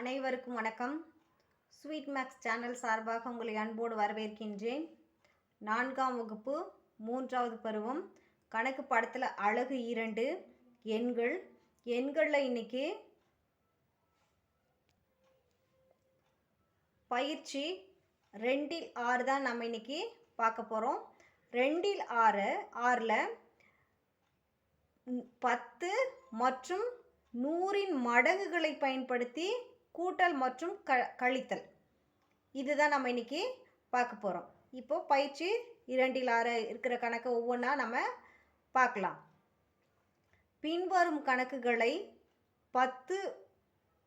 அனைவருக்கும் வணக்கம். Sweet maths channel சார்பாக உங்களை அன்போடு வரவேற்கின்றேன். நான்காம் வகுப்பு மூன்றாவது பருவம் கணக்கு படத்தில் அழகு இரண்டு எண்கள். எண்களில் இன்னைக்கு பயிற்சி ரெண்டில் ஆறு தான் நம்ம இன்னைக்கு பார்க்க போகிறோம் ரெண்டில் ஆறு ஆறில் பத்து மற்றும் நூறின் மடங்குகளை பயன்படுத்தி கூட்டல் மற்றும் க கழித்தல். இதுதான் நம்ம இன்னைக்கு பார்க்க போகிறோம் இப்போது பயிற்சி இரண்டில் ஆறு இருக்கிற கணக்கை ஒவ்வொன்றா நம்ம பார்க்கலாம். பின்வரும் கணக்குகளை பத்து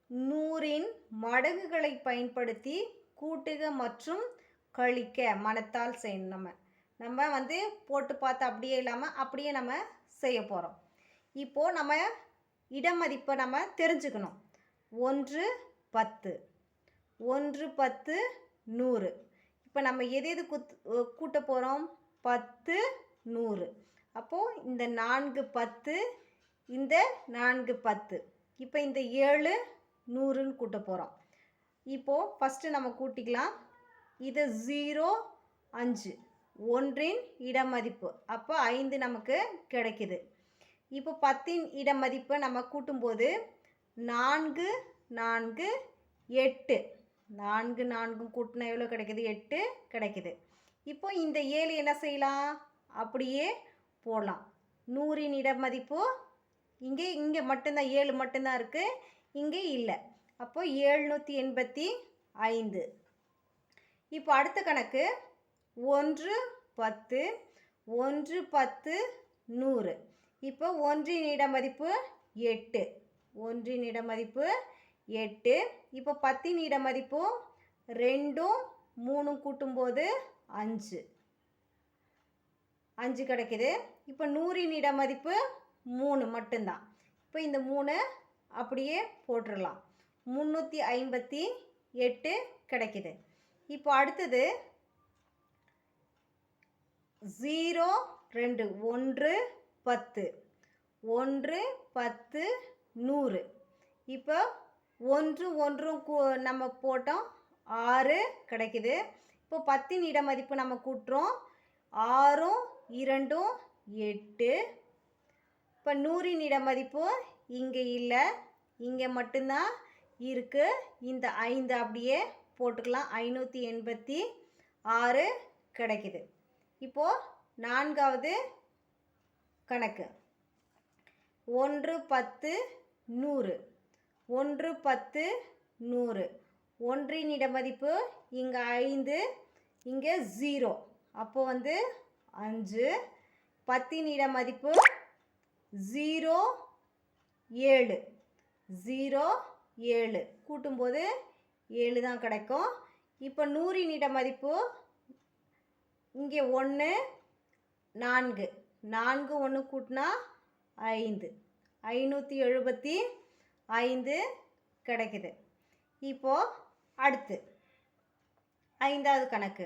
நூறின் மடங்குகளை பயன்படுத்தி கூட்டுக மற்றும் கழிக்க மனத்தால் செய்யணும் நம்ம. நம்ம வந்து போட்டு பார்த்து அப்படியே இல்லாமல் அப்படியே நம்ம செய்ய போகிறோம் இப்போது நம்ம இடமதிப்பை நம்ம தெரிஞ்சுக்கணும். ஒன்று பத்து. ஒன்று பத்து நூறு. இப்போ நம்ம எது எது குத் கூட்ட போகிறோம் பத்து நூறு. அப்போது இந்த நான்கு பத்து இந்த நான்கு பத்து. இப்போ இந்த ஏழு நூறுன்னு கூட்ட போகிறோம் இப்போது ஃபஸ்ட்டு நம்ம கூட்டிக்கலாம். இது ஜீரோ அஞ்சு. ஒன்றின் இடமதிப்பு. அப்போ ஐந்து நமக்கு கிடைக்குது. இப்போ பத்தின் இடமதிப்பை நம்ம கூட்டும்போது நான்கு நான்கு எட்டு. நான்கு நான்கும் கூட்டினா எவ்வளோ கிடைக்குது? எட்டு கிடைக்குது. இப்போ இந்த ஏழு என்ன செய்யலாம்? அப்படியே போடலாம். நூறின் இட மதிப்பு இங்கே இங்கே மட்டும்தான் ஏழு மட்டும்தான் இருக்குது இங்கே இல்லை. அப்போ ஏழ்நூற்றி எண்பத்தி ஐந்து. இப்போ அடுத்த கணக்கு. ஒன்று பத்து. ஒன்று பத்து நூறு. இப்போ ஒன்றின் இட மதிப்பு எட்டு. ஒன்றின் இட மதிப்பு எட்டு. இப்போ பத்தின் இட மதிப்பு ரெண்டும் மூணும் கூட்டும்போது அஞ்சு. அஞ்சு கிடைக்குது. இப்போ நூறின் இடமதிப்பு மூணு மட்டும்தான். இப்போ இந்த மூணு அப்படியே போட்டுடலாம் முந்நூற்றி ஐம்பத்தி எட்டு கிடைக்குது. இப்போ அடுத்தது ஜீரோ ரெண்டு ஒன்று பத்து. ஒன்று பத்து நூறு. இப்போ ஒன்று ஒன்றும் கூ- நம்ம போட்டோம். ஆறு கிடைக்குது. இப்போ பத்தின் இடமதிப்பு நம்ம கூட்டுறோம். ஆறும் இரண்டும் எட்டு. இப்போ நூறின் இடமதிப்பு இங்கே இல்லை. இங்கே மட்டும்தான் இருக்குது இந்த ஐந்து அப்படியே போட்டுக்கலாம். ஐநூற்றி எண்பத்தி ஆறு கிடைக்குது. இப்போது நான்காவது கணக்கு. ஒன்று பத்து நூறு. ஒன்று பத்து நூறு. ஒன்றின் இடமதிப்பு இங்கே ஐந்து இங்கே ஜீரோ. அப்போ வந்து அஞ்சு. பத்தின் இடமதிப்பு ஜீரோ ஏழு. ஜீரோ ஏழு. கூட்டும்போது ஏழு தான் கிடைக்கும். இப்போ நூறின் இடமதிப்பு இங்கே ஒன்று நான்கு. நான்கு ஒன்று கூட்டினா ஐந்து. ஐநூற்றி எழுபத்தி ஐந்து கிடைக்குது. இப்போது அடுத்து ஐந்தாவது கணக்கு.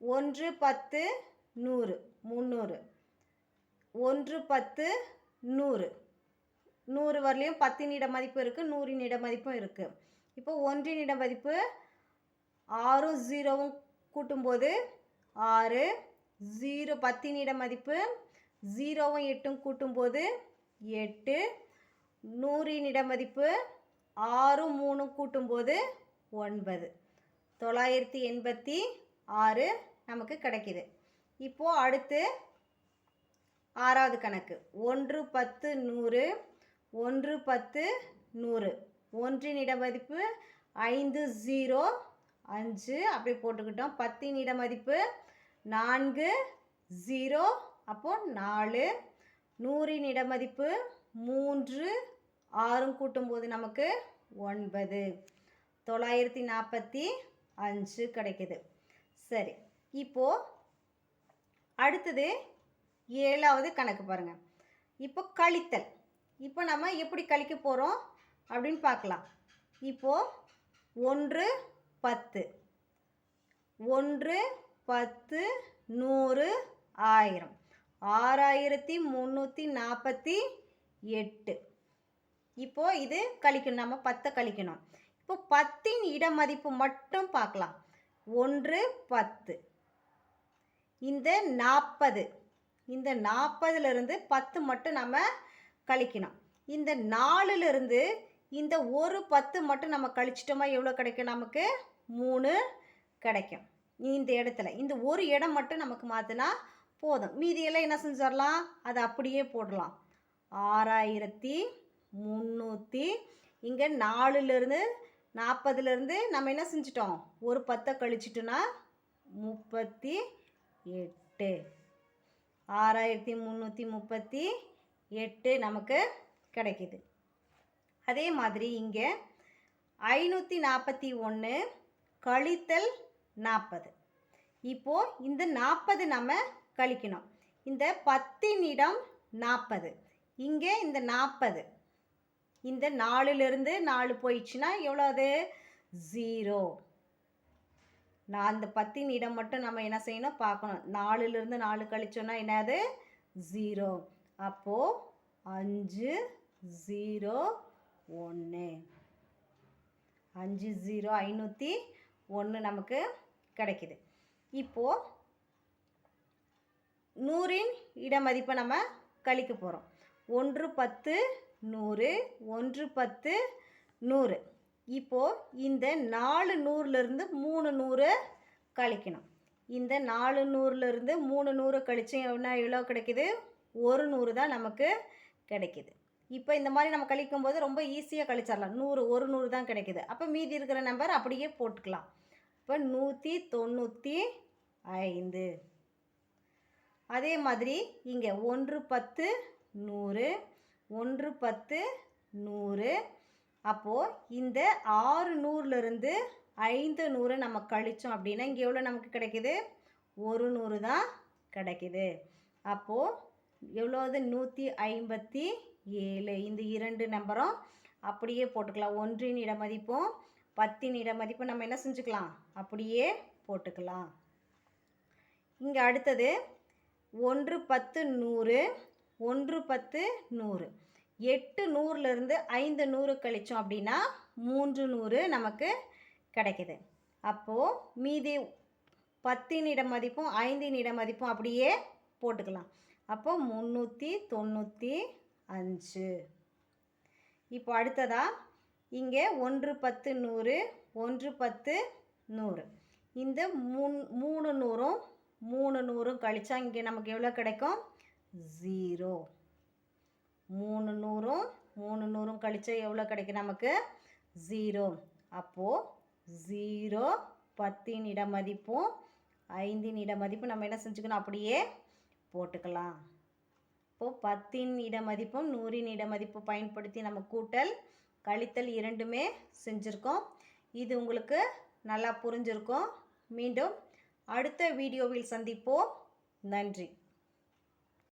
ஒன்று பத்து நூறு முந்நூறு. ஒன்று பத்து நூறு. நூறு வரலையும் பத்தின் இட மதிப்பு இருக்குது நூறின் இட மதிப்பும் இருக்குது இப்போ ஒன்றின் இட மதிப்பு ஆறும் ஜீரோவும் கூட்டும்போது ஆறு ஜீரோ பத்தின் இட மதிப்பு ஜீரோவும் எட்டும் கூட்டும்போது எட்டு நூறின் இட மதிப்பு மூணு மூணும் கூட்டும்போது ஒன்பது. தொள்ளாயிரத்தி எண்பத்தி ஆறு நமக்கு கிடைக்கிது. இப்போது அடுத்து ஆறாவது கணக்கு. ஒன்று பத்து நூறு ஒன்று பத்து நூறு. ஒன்றின் இடமதிப்பு ஐந்து ஜீரோ அஞ்சு அப்படி போட்டுக்கிட்டோம். பத்தின் இடமதிப்பு நான்கு ஜீரோ அப்போ நாலு. நூறின் இடமதிப்பு மூன்று ஆறும் கூட்டும்போது நமக்கு ஒன்பது. தொள்ளாயிரத்தி நாற்பத்தி அஞ்சு கிடைக்குது. சரி இப்போது அடுத்தது ஏழாவது கணக்கு பாருங்கள் இப்போ கழித்தல். இப்போ நம்ம எப்படி கழிக்க போகிறோம் அப்படின்னு பார்க்கலாம். இப்போது ஒன்று பத்து. ஒன்று பத்து நூறு ஆயிரம். ஆறாயிரத்தி முந்நூற்றி நாற்பத்தி எட்டு. இப்போது இது கழிக்கணும். நம்ம பத்தை கழிக்கணும். இப்போ பத்தின் இட மதிப்பு மட்டும் பார்க்கலாம். ஒன்று பத்து. இந்த நாற்பது. இந்த நாற்பதுலேருந்து பத்து மட்டும் நம்ம கழிக்கணும். இந்த நாலுலேருந்து இந்த ஒரு பத்து மட்டும் நம்ம கழிச்சிட்டோமா எவ்வளோ கிடைக்கும் நமக்கு? மூணு கிடைக்கும். இந்த இடத்துல. இந்த ஒரு இடம் மட்டும் நமக்கு மாற்றினா போதும். மீதியெல்லாம் என்ன செஞ்சிடலாம் அதை அப்படியே போடலாம். ஆறாயிரத்தி முந்நூற்றி இங்கே நாலுலேருந்து நாற்பதுலேருந்து நம்ம என்ன செஞ்சிட்டோம்? ஒரு பத்தை கழிச்சிட்டோன்னா முப்பத்தி எட்டு. ஆறாயிரத்தி முந்நூற்றி முப்பத்தி எட்டு நமக்கு கிடைக்கிது. அதே மாதிரி இங்கே ஐநூற்றி நாற்பத்தி ஒன்று கழித்தல் நாற்பது இப்போது இந்த நாற்பது நம்ம கழிக்கணும். இந்த பத்தினிடம் நாற்பது இங்கே இந்த நாற்பது. இந்த நாலுலேருந்து நாலு போயிடுச்சுன்னா எவ்வளோ அது ஜீரோ. நான் அந்த பத்தின் இடம் மட்டும் நம்ம என்ன செய்யணும்? பார்க்கணும். நாலுலேருந்து நாலு கழிச்சோன்னா என்னது? ஜீரோ. அப்போது அஞ்சு ஜீரோ ஒன்று அஞ்சு ஜீரோ ஐநூற்றி ஒன்று நமக்கு கிடைக்குது. இப்போது நூறின் இடமதிப்பை நம்ம கழிக்க போகிறோம் ஒன்று பத்து நூறு ஒன்று பத்து நூறு. இப்போது இந்த நாலு நூறுலேருந்து மூணு நூறு கழிக்கணும். இந்த நாலு நூறுலேருந்து மூணு நூறு கழிச்சு என்ன எவ்வளோ கிடைக்குது? ஒரு நூறு தான் நமக்கு கிடைக்கிது. இப்போ இந்த மாதிரி நம்ம கழிக்கும் போது ரொம்ப ஈஸியாக கழிச்சிடலாம். நூறு ஒரு நூறு தான் கிடைக்குது. அப்போ மீதி இருக்கிற நம்பர் அப்படியே போட்டுக்கலாம். இப்போ நூற்றி தொண்ணூற்றி ஐந்து. அதே மாதிரி இங்கே ஒன்று பத்து நூறு ஒன்று பத்து நூறு. அப்போது இந்த ஆறு நூறுலேருந்து ஐந்து நூறு நம்ம கழித்தோம் அப்படின்னா இங்கே எவ்வளோ நமக்கு கிடைக்குது? ஒரு நூறு தான் கிடைக்குது. அப்போது எவ்வளோது நூற்றி ஐம்பத்தி ஏழு. இந்த இரண்டு நம்பரும் அப்படியே போட்டுக்கலாம். ஒன்றின் இடமதிப்பும் பத்தின் இடமதிப்பும் நம்ம என்ன செஞ்சுக்கலாம்? அப்படியே போட்டுக்கலாம். இங்கே அடுத்தது ஒன்று பத்து நூறு ஒன்று பத்து நூறு. எட்டு நூறுலேருந்து ஐந்து நூறு கழித்தோம் அப்படின்னா மூன்று நூறு நமக்கு கிடைக்குது. அப்போது மீதி பத்தின் இட மதிப்பும் ஐந்தின் இட மதிப்பும் அப்படியே போட்டுக்கலாம். அப்போது முந்நூற்றி தொண்ணூற்றி அஞ்சு. இப்போ அடுத்ததாக இங்கே ஒன்று பத்து நூறு ஒன்று பத்து நூறு. இந்த மூணு மூணு நூறும் மூணு நூறும் கழிச்சா இங்கே நமக்கு எவ்வளோ கிடைக்கும்? ஜீரோ. மூணு நூறும் மூணு நூறும் கழிச்சா எவ்வளோ கிடைக்கும் நமக்கு? ஜீரோ. அப்போது ஜீரோ பத்தின் இட மதிப்பும் ஐந்தின் இட மதிப்பு நம்ம என்ன செஞ்சுக்கணும்? அப்படியே போட்டுக்கலாம். இப்போது பத்தின் இட மதிப்பும் நூறின் இட மதிப்பு பயன்படுத்தி நம்ம கூட்டல் கழித்தல் இரண்டுமே செஞ்சுருக்கோம். இது உங்களுக்கு நல்லா புரிஞ்சிருக்கும். மீண்டும் அடுத்த வீடியோவில் சந்திப்போம். நன்றி.